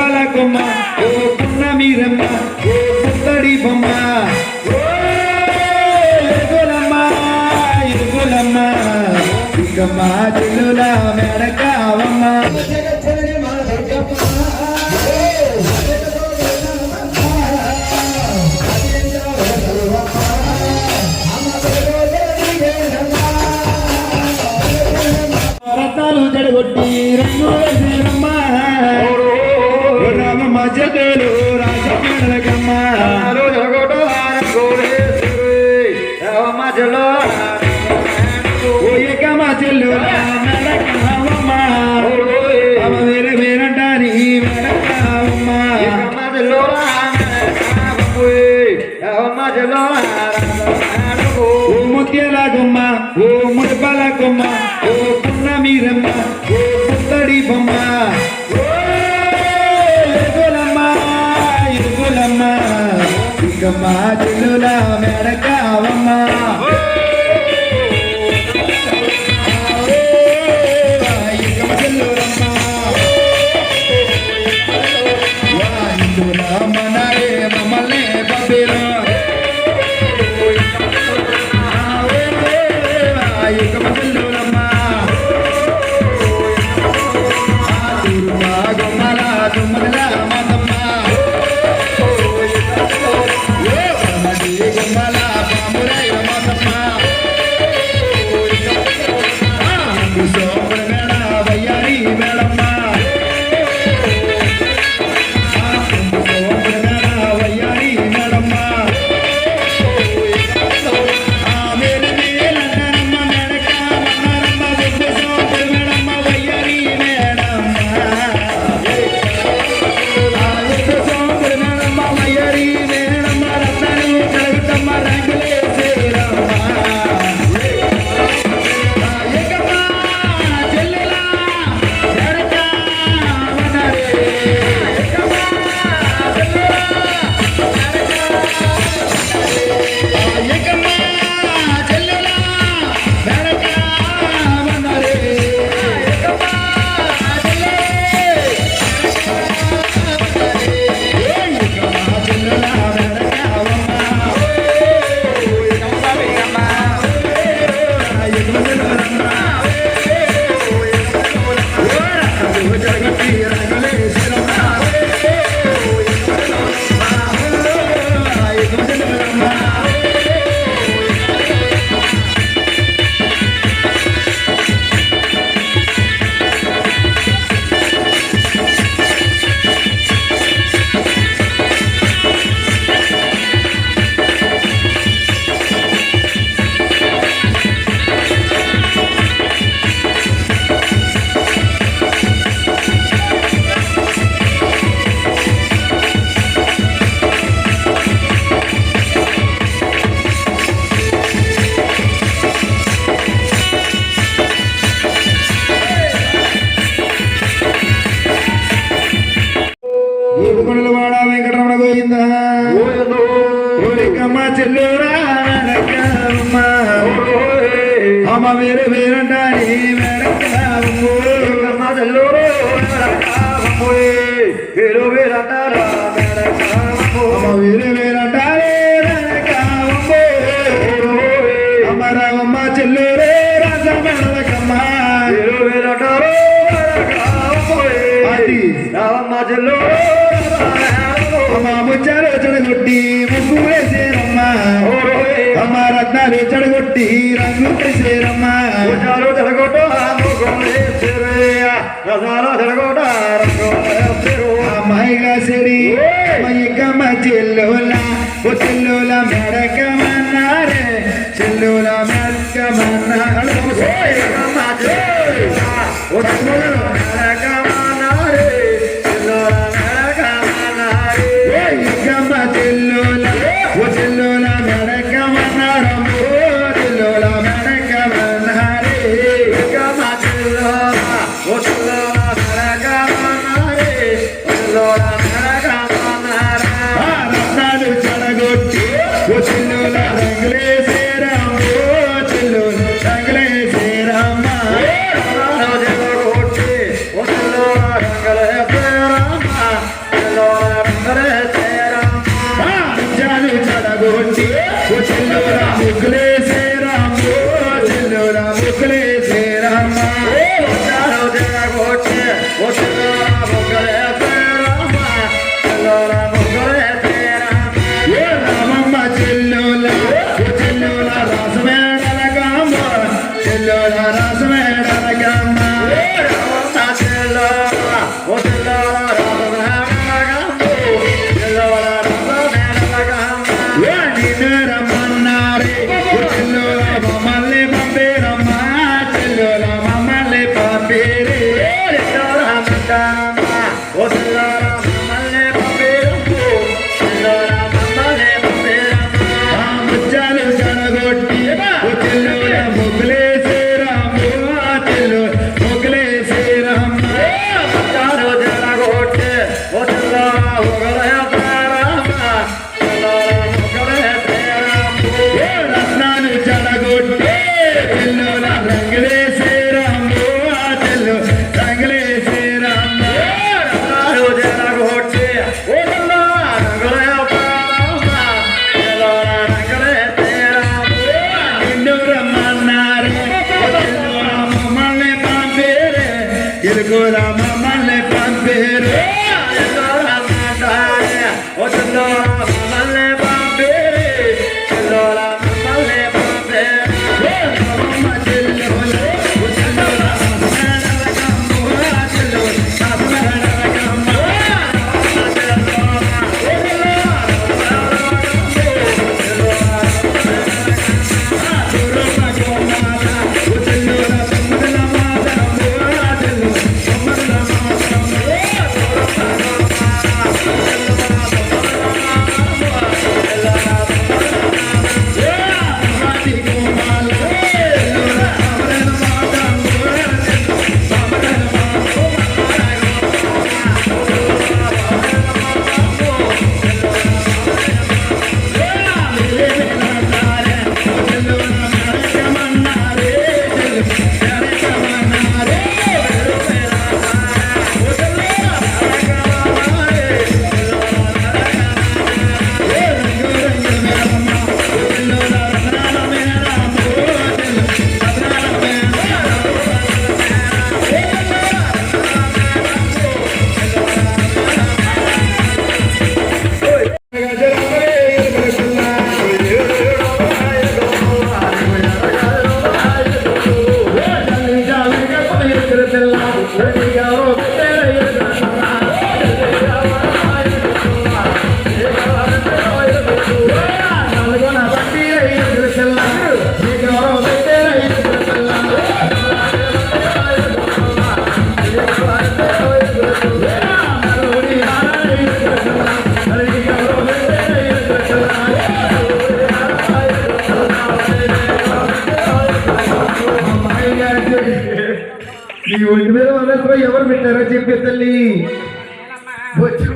ముడుపల ఓ పున్న మీరమ్మ ఓ పుత్తడి బొమ్మ. ఓ ఇరుగులమ్మ ఇక మా చెల్లుల మెడకావమ్మ ఓ ముత్యాల గుమ్మ ఓ ముడుపల గుమ్మ ఓ పున్న మీరమ్మ ఓ పుత్తడి బొమ్మ ఓ ఇరుగులమ్మ చెల్లుల Morelia. ఓరికమ్మ చెల్లూరా వెనకమ్మ అమ్మ వేరే వేరంటాని వెనకమ్మ అమ్మ వేరే వేరంటాని వెనకమ్మ అమ్మ రామమ్మ చెల్లూరే రాజమెడలకమ్మ అది అమ్మ రత్నాలు చెడగొట్టి రంగు వేసేరమ్మ అమ్మాయిగా సెడి అమ్మాయికమ్మ చెల్లుల ఓ చెల్లుల మెడకమన్నారే చెల్లుల మెడకమన్నారు ಗೊಂಡಿ ಮುಗ್ಗಲೇ కొట్టి వచ్చిన మొగ్గులే good. good I'm ఒంటి మీద ఎవరు పెట్టారో చెప్పే తల్లి. బొచ్చు